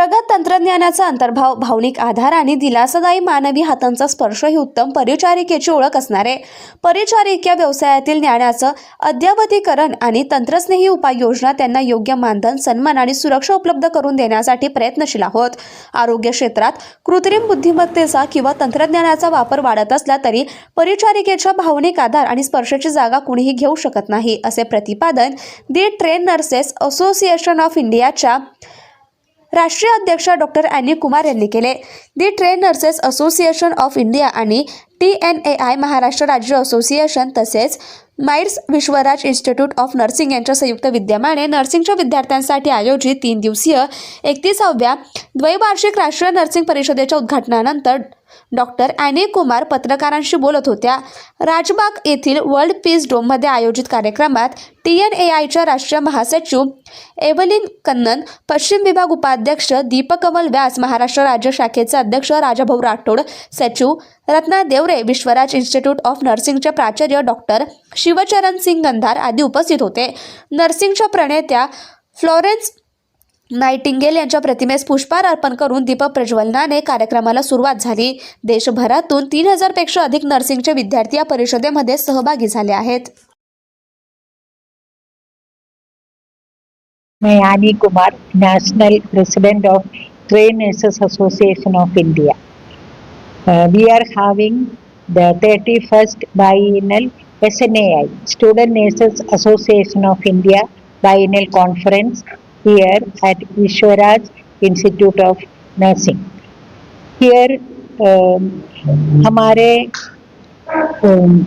प्रगत तंत्रज्ञानाचा अंतर्भाव भावनिक आधार आणि दिलासादायी मानवी हातांचा स्पर्श ही उत्तम परिचारिकेची ओळख असणारे परिचारिका व्यवसायातील ज्ञानाचं अद्यावधीकरण आणि तंत्रस्नेही उपाययोजना त्यांना योग्य मानधन सन्मान आणि सुरक्षा उपलब्ध करून देण्यासाठी प्रयत्नशील आहोत. आरोग्य क्षेत्रात कृत्रिम बुद्धिमत्तेचा किंवा तंत्रज्ञानाचा वापर वाढत असला तरी परिचारिकेच्या भावनिक आधार आणि स्पर्शाची जागा कुणीही घेऊ शकत नाही असे प्रतिपादन the train nurses association of इंडियाच्या राष्ट्रीय अध्यक्ष डॉक्टर अॅनी कुमार यांनी केले. The train nurses association of India आणि T N A I Maharashtra राज्य असोसिएशन तसेच माइर्स विश्वराज इन्स्टिट्यूट ऑफ नर्सिंग यांच्या संयुक्त विद्यमाने नर्सिंगच्या विद्यार्थ्यांसाठी आयोजित तीन दिवसीय एकतीसाव्या द्वैवार्षिक राष्ट्रीय नर्सिंग परिषदेच्या उद्घाटनानंतर डॉक्टर अनिल कुमार पत्रकारांशी बोलत होत्या. राजबाग येथील वर्ल्ड पीस डोममध्ये आयोजित कार्यक्रमात टी एन ए आयच्या राष्ट्रीय महासचिव एव्हलिन कन्नन पश्चिम विभाग उपाध्यक्ष दीपक कमल व्यास महाराष्ट्र राज्य शाखेचे अध्यक्ष राजाभाऊ राठोड सचिव रत्ना देवरे विश्वराज इन्स्टिट्यूट ऑफ नर्सिंगचे प्राचार्य डॉक्टर शिवचरण सिंग गंधार आदी उपस्थित होते. नर्सिंगच्या प्रणेत्या फ्लॉरेन्स नायटिंगेल यांच्या प्रतिमेस पुष्पार अर्पण करून दीपक प्रज्वलनाने कार्यक्रमाला सुरुवात झाली. देशभरातून तीन हजारपेक्षा अधिक नर्सिंगचे विद्यार्थी या परिषदेमध्ये सहभागी झाले आहेत. Kumar national president of train nurses association of India B R having thirty first by S N A I student nurses association of India by conference here at Vishwaraj Institute of Nursing. Here um, हमारे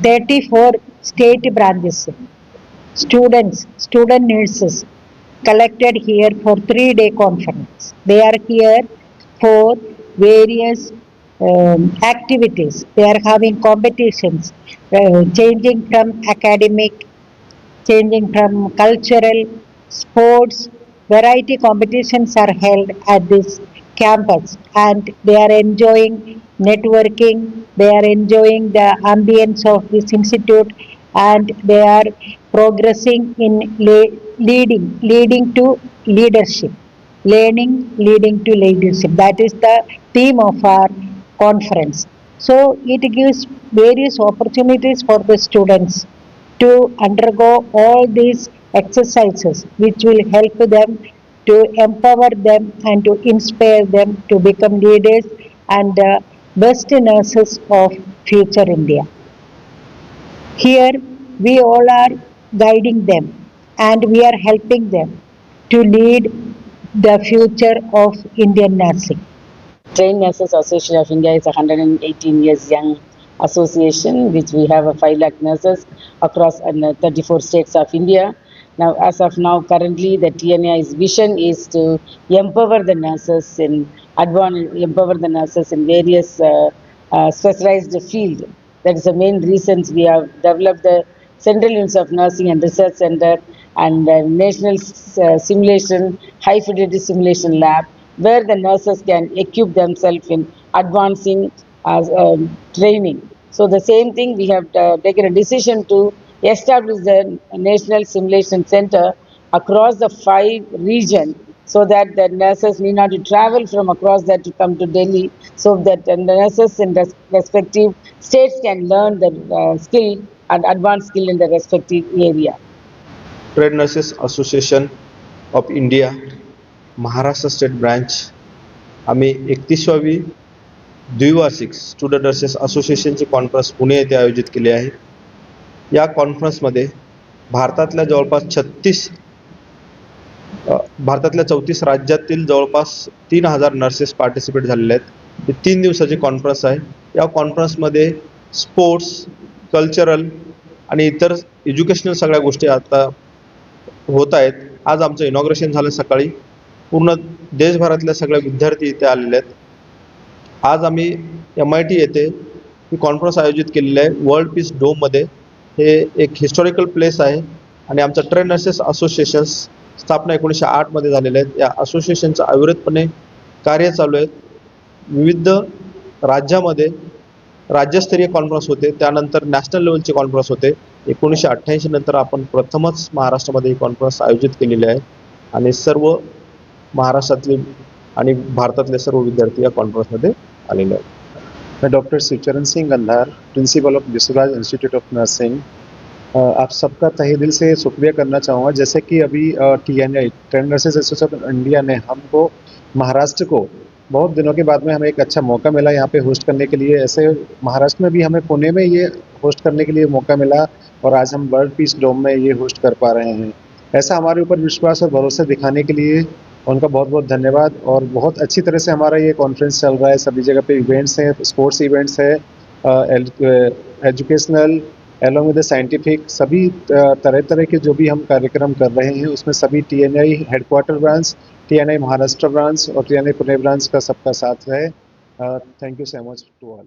thirty four state branches say students, student nurses collected here for three day conference. They are here for various um, activities. They are having competitions, uh, changing from academic, changing from cultural, sports, variety competitions are held at this campus and they are enjoying networking, they are enjoying the ambience of this institute and they are progressing in le- leading, leading to leadership, learning, leading to leadership. That is the theme of our conference. So it gives various opportunities for the students to undergo all these exercises which will help them to empower them and to inspire them to become leaders and the best nurses of future India. Here we all are guiding them and we are helping them to lead the future of Indian nursing. Trained Nurses Association of India is a 118 years young association which we have a 5 lakh nurses across uh, 34 states of India. Now, as of now, currently the TNI's vision is to empower the nurses in advance, empower the nurses in various uh, uh, specialized field. That is the main reasons we have developed the Central Units of Nursing and Research Center and uh, National uh, Simulation, High Fidelity Simulation Lab, where the nurses can equip themselves in advancing as um, training. So the same thing we have uh, taken a decision to establish the National Simulation Center across the five region so that the nurses need not to travel from across that to come to Delhi so that the nurses in the respective states can learn the uh, skill and advanced skill in the respective area. Trade nurses association of India Maharashtra state branch आम्ही एकतीसवावी द्विवार्षिक student nurses असोसिएशनची conference Pune येथे आयोजित केली आहे या कॉन्फरन्समध्ये भारतातल्या जवळपास छत्तीस भारतातल्या चौतीस राज्यातील जवळपास तीन हजार नर्सेस पार्टिसिपेट झालेले आहेत. ही तीन दिवसाची कॉन्फरन्स आहे. या कॉन्फरन्समध्ये स्पोर्ट्स कल्चरल आणि इतर एज्युकेशनल सगळ्या गोष्टी आता होत आहेत. आज आमचं इनॉग्रेशन झालं सकाळी. पूर्ण देशभरातल्या सगळ्या विद्यार्थी इथे आलेले आहेत. आज आम्ही एम आय टी येथे ही कॉन्फरन्स आयोजित केलेली आहे. वर्ल्ड पीस डोममध्ये हे एक हिस्टॉरिकल प्लेस आहे आणि आमचं ट्रेन नर्सेस असोसिएशन्स स्थापना एकोणीसशे आठमध्ये झालेल्या आहेत. या असोसिएशनचं अविरतपणे कार्य चालू आहे. विविध राज्यामध्ये राज्यस्तरीय कॉन्फरन्स होते. त्यानंतर नॅशनल लेवलचे कॉन्फरन्स होते. एकोणीसशे अठ्ठ्याऐंशी नंतर आपण प्रथमच महाराष्ट्रामध्ये ही कॉन्फरन्स आयोजित केलेली आहे. आणि सर्व महाराष्ट्रातली आणि भारतातले सर्व विद्यार्थी या कॉन्फरन्समध्ये आलेले आहेत. मैं doctor Shivcharan Singh Gandhar, principal of Vishwaraj institute of nursing. आप सबका तहे दिल से शुक्रिया करना चाहूँगा। जैसे कि अभी T N I train nurses association India ने हमको, महाराष्ट्र को बहुत दिनों के बाद में हमें एक अच्छा मौका मिला यहाँ पे होस्ट करने के लिए। ऐसे महाराष्ट्र में भी हमें पुणे में ये होस्ट करने के लिए मौका मिला और आज हम वर्ल्ड पीस डोम में ये होस्ट कर पा रहे हैं। ऐसा हमारे ऊपर विश्वास और भरोसा दिखाने के लिए उनका बहुत बहुत धन्यवाद और बहुत अच्छी तरह से हमारा ये कॉन्फ्रेंस चल रहा है। सभी जगह पे इवेंट्स हैं स्पोर्ट्स इवेंट्स है एजुकेशनल एलोंग विद साइंटिफिक सभी तरह तरह के जो भी हम कार्यक्रम कर रहे हैं, उसमें सभी T N I headquarter branch T N I Maharashtra branch और T N I Pune branch का सबका साथ है। Thank you so much to all